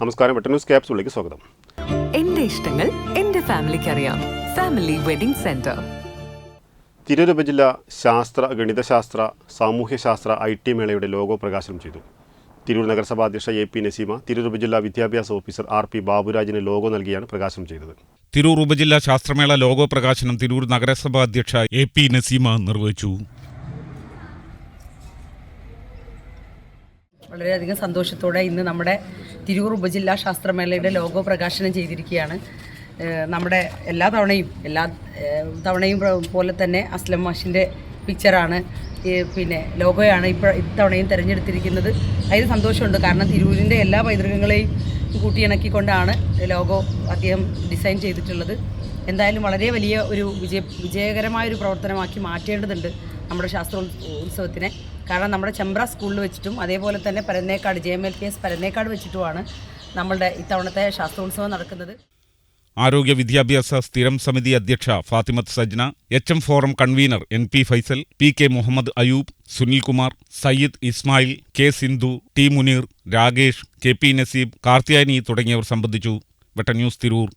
നമസ്കാരം വെട്ട ന്യൂസ് ക്യാപ്സുകളിലേക്ക് സ്വാഗതം. എന്റെ ഇഷ്ടങ്ങൾ എന്റെ ഫാമിലിക്ക് അറിയാം ഫാമിലി വെഡിംഗ് സെന്റർ. തിരൂർ ഉപജില്ല ശാസ്ത്ര ഗണിതശാസ്ത്ര സാമൂഹ്യശാസ്ത്ര ഐ ടി മേളയുടെ ലോഗോ പ്രകാശനം ചെയ്തു. തിരൂർ നഗരസഭാ അധ്യക്ഷ എ പി നസീമ തിരൂർ ഉപജില്ലാ വിദ്യാഭ്യാസ ഓഫീസർ ആർ പി ബാബുരാജിന് ലോഗോ നൽകിയാണ് പ്രകാശനം ചെയ്തത്. തിരൂർ ഉപജില്ലാ ശാസ്ത്രമേള ലോഗോ പ്രകാശനം തിരൂർ നഗരസഭാ അധ്യക്ഷ എ പി നസീമ നിർവഹിച്ചു. വളരെയധികം സന്തോഷത്തോടെ ഇന്ന് നമ്മുടെ തിരൂർ ഉപജില്ലാ ശാസ്ത്രമേളയുടെ ലോഗോ പ്രകാശനം ചെയ്തിരിക്കുകയാണ്. നമ്മുടെ എല്ലാ തവണയും എല്ലാ തവണയും പോലെ തന്നെ അസ്ലം മാഷിന്റെ പിക്ചറാണ് പിന്നെ ലോഗോയാണ് ഇപ്പോൾ ഇത്തവണയും തിരഞ്ഞെടുത്തിരിക്കുന്നത്. അതിന് സന്തോഷമുണ്ട്. കാരണം തിരൂരിന്റെ എല്ലാ പൈതൃകങ്ങളെയും കൂട്ടിയിണക്കിക്കൊണ്ടാണ് ലോഗോ അദ്ദേഹം ഡിസൈൻ ചെയ്തിട്ടുള്ളത്. എന്തായാലും വളരെ വലിയ ഒരു വിജയ വിജയകരമായ ഒരു പ്രവർത്തനമാക്കി മാറ്റേണ്ടതുണ്ട്. നമ്മുടെ ശാസ്ത്ര ഉത്സവത്തിനെ. കാരണം നമ്മുടെ ചെമ്പ്ര സ്കൂളിൽ വെച്ചിട്ടും അതേപോലെ തന്നെ Parannekkad J M L P S Parannekkad വെച്ചിട്ടുമാണ് നമ്മളുടെ ഇത്തവണത്തെ ശാസ്ത്രോത്സവം നടക്കുന്നത്. ആരോഗ്യ വിദ്യാഭ്യാസ സ്ഥിരം സമിതി അധ്യക്ഷ Fathimath Sajna H M forum convener N P Faisal P K Muhammad Ayub Sunilkumar Sayyid Ismail K Sindhu T Muneer Rakesh K P Naseeb Karthiyani തുടങ്ങിയവർ സംബന്ധിച്ചു. വെട്ട ന്യൂസ് തിരൂർ.